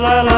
la la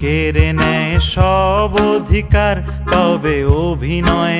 কেড়ে নেয় সব অধিকার তবে অভিনয়